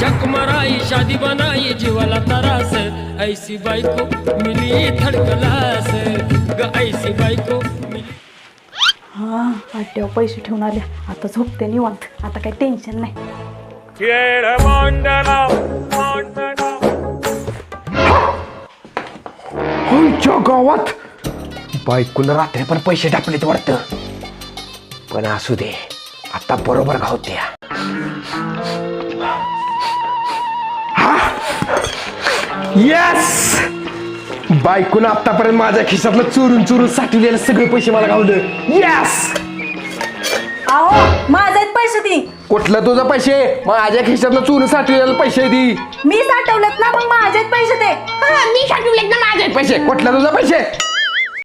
झक मराई शादी बनाई जीवाला तरास। ऐसी बायको मिली थडकलास ग ऐसी बायको मिली हा वाट्यावर पैसे ठेवून आले आता झोपते निवांत. आता काही टेन्शन नाही. आमच्या गावात? बायकोनं रात्री पण पैसे टाकलेत वाटतं. पण असू दे. आता बरोबर घावत्या येस बायकोनं आतापर्यंत माझ्या खिशातलं चोरून चोरून साठवलेलं सगळे पैसे मला गावलं. येस अहो माझे पैसे ती कुठलं तुझं पैसे? माझ्या खिशातलं चोरून साठवलेलं पैसे दी. मी साठवलेत ना मग माझेच पैसे ते मी साठवलेत ना माझे पैसे. कुठलं तुझं पैसे?